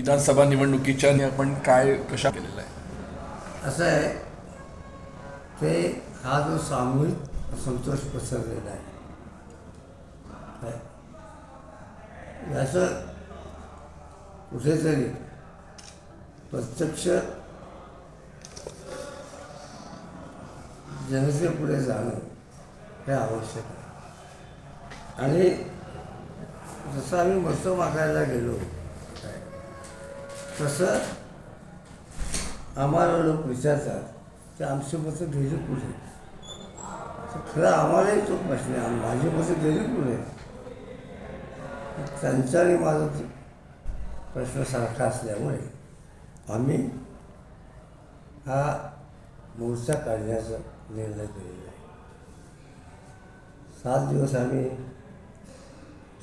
विधानसभा निवडणुकीच्या नि- आपण काय कशा केलेलं आहे असं आहे ते हा जो सामूहिक संतोष पसरलेला आहे. काय? याचं कुठेतरी प्रत्यक्ष जनतेपुढे जाणं हे आवश्यक आहे. आणि जसं आम्ही मतं मागायला गेलो तसं आम्हाला लोक विचारतात की आमची मतं गेली कुठे? तर खरं आम्हालाही तो प्रश्न आहे. माझी मतं गेली कुठे? त्यांचा आणि माझा प्रश्न सारखा असल्यामुळे आम्ही हा मोर्चा काढण्याचा निर्णय केलेला आहे. सात दिवस आम्ही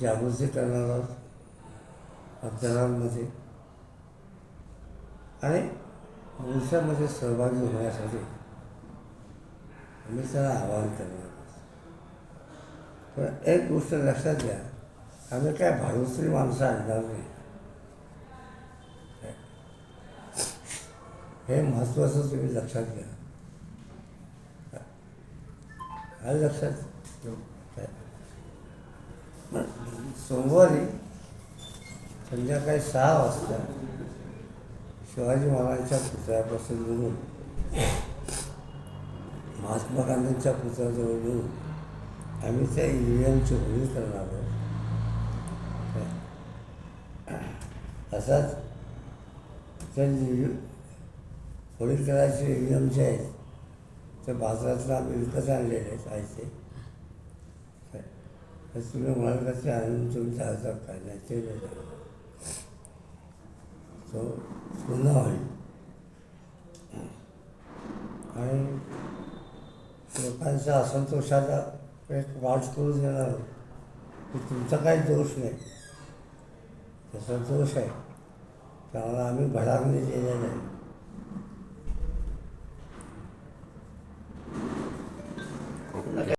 जागृती करणार आहोत. मतदारांमध्ये आणि हिंसामध्ये सहभागी होण्यासाठी आम्ही त्याला आवाहन करणार पण एक गोष्ट लक्षात घ्या आम्ही काय भाडोत्री माणसं आणणार नाही. हे महत्त्वाचं तुम्ही लक्षात घ्या. हा लक्षात सोमवारी संध्याकाळी सहा वाजता शिवाजी महाराजांच्या पुतळ्यापासून निघून महात्मा गांधींच्या पुतळ्याजवळ निघून आम्ही त्या ई होळी करणार आहोत असाच त्या होळी करायचे ई जे आहेत ते बाजारातून आम्ही विकत आणलेले आहेत आयचे काय? तर तुम्ही म्हणाल का ते आणून तुमच्या हातात काय नाही ते नाही तो पुन्हा होईल. आणि लोकांच्या असंतोषाचा एक वाट करून देणार की तुमचा काही दोष नाही. त्याचा दोष आहे. त्यामुळे आम्ही भडारणी दिलेल्या नाही